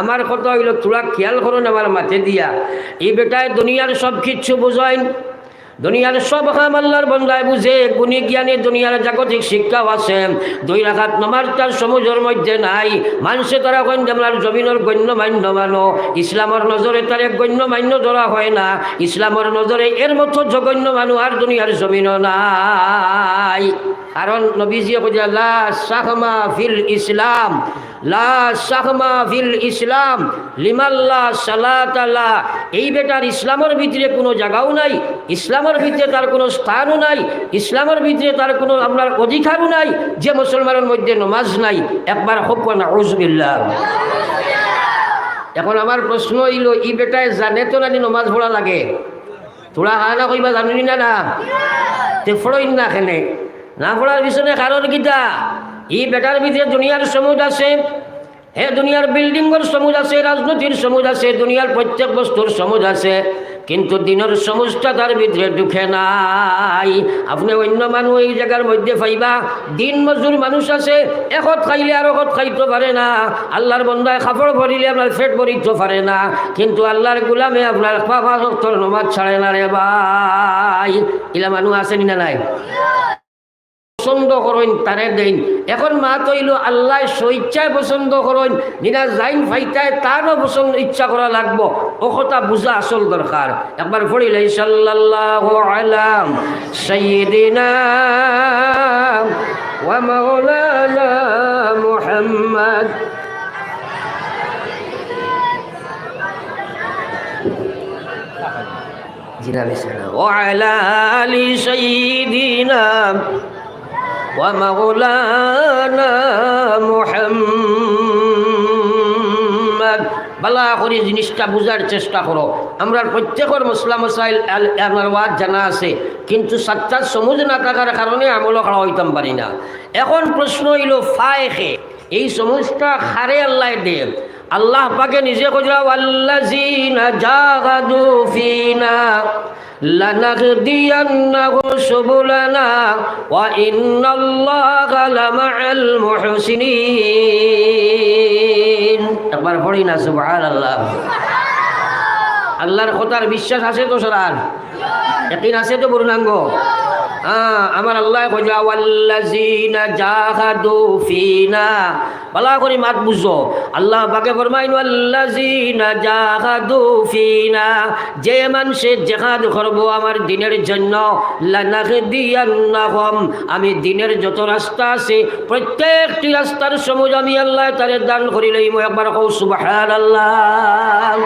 আমার কথা হইল? তোরা খেয়াল করুন আমার মাথে দিয়া। এই বেটায় দুনিয়ার সব কিচ্ছু বুঝাইন। দুনিয়ার সব কাম আল্লাহর বন্দায় বুঝে। গুণী জ্ঞানী দুনিয়ার জাগতিক শিক্ষাও আছে। দুই রাখাত নমাজ তার সমুদ্রের মধ্যে নাই। মানুষে তারা কইন আমরা জমিনের গণ্য মান্য মানো। ইসলামের নজরে তার এক গণ্য মান্য ধরা হয় না। ইসলামের নজরে এর মতো জঘন্য মানুষ আর দুনিয়ার জমিন নাই। কারণ নবীজিয়ে কইয়া লা সাহমা ফিল ইসলাম। লা সাহমা ফিল ইসলাম লিমাল্লা সালাতাল্লাহ এই বেটার ইসলামের ভিতরে কোনো জায়গাও নাই, ইসলামের ভিতরে তার কোনো স্থানও নাই, ইসলামের ভিতরে তার কোনো আপনার অধিকারও নাই, যে মুসলমানের মধ্যে নমাজ নাই। একবার হোক না ওজবিল্লাহ এখন আমার প্রশ্ন হইল, ই বেটায় জানে তো নানি নমাজ পড়া লাগে? তোরা হানা কইবা জানি না না? তে ফড়ইন না খেনে না পড়ার পিছনে কারণ কিতা? ই বেটার ভিতরে দুনিয়ার সমুদ আছে, হে দুনিয়ার বিল্ডিংয়ের সমুদ আছে, রাজনীতির সমুদ আছে, দুনিয়ার প্রত্যেক বস্তুর সমুদ আছে, কিন্তু দিনের সমুজটা তার ভিতরে ঢুকে নাই। আপনি অন্য মানুষ এই জায়গার মধ্যে পাইবা, দিন মজুর মানুষ আছে, এখত খাইলে আর এখত খাইতে পারে না, আল্লাহর বন্ধায় কাপড় ভরিলে আপনার পেট ভরিতে পারে না, কিন্তু আল্লাহর গুলামে আপনার সত্তর নমাজ ছাড়ে না রে ভাই। ইলা মানুষ আসেনি না নাই? পছন্দ করেন তারে দেন এখন মা তৈল আল্লাহ স্বইচ্ছায় পছন্দ করেন নিনা যাইন ফাইতায় তারও পছন্দ ইচ্ছা করা লাগবো ও কথা বুঝা আসল দরকার একবার পড়িলে সাল্লাল্লাহু আলাম সাইয়্যিদিনা ওয়া মাওলানা মুহাম্মদ জিনাবি সালাম وعلى آل سيدنا ومولانا محمد বালা করে জিনিসটা বোঝার চেষ্টা করো আমরা প্রত্যেকের মশলা মশাইল আমার ওয়াজ জানা আছে কিন্তু সাতটা সমুজ না থাকার কারণে আমলও করা হইতাম পারি না এখন প্রশ্ন হইল ফায়েখে এই সমুজটা খারে আল্লাহ দেব আল্লাহ পাকে নিজে কজরা আল্লাযিনা জাগাদু سبلنا وإن الله لمع المحسنين একবার পড়ি না সুবহানাল্লাহ। আল্লাহর কথার বিশ্বাস আছে তো সরার একদিন আছে তো পূর্ণাঙ্গ? হ্যাঁ আমার আল্লাহ কইলা ওয়াল্লাযিনা জাহাদু ফিনা। বালা করে মাত বুঝো। আল্লাহ পাকে ফরমাইন ওয়াল্লাযিনা জাহাদু ফিনা। যে মানুষে জেহাদ করব আমার দিনের জন্য, লানাহদিয়ান্নাহুম। আমি দিনের যত রাস্তা আছে, প্রত্যেকটি রাস্তার সমুজ আমি আল্লাহ তারে দান করি লইম একবার কও, সুবহানাল্লাহ।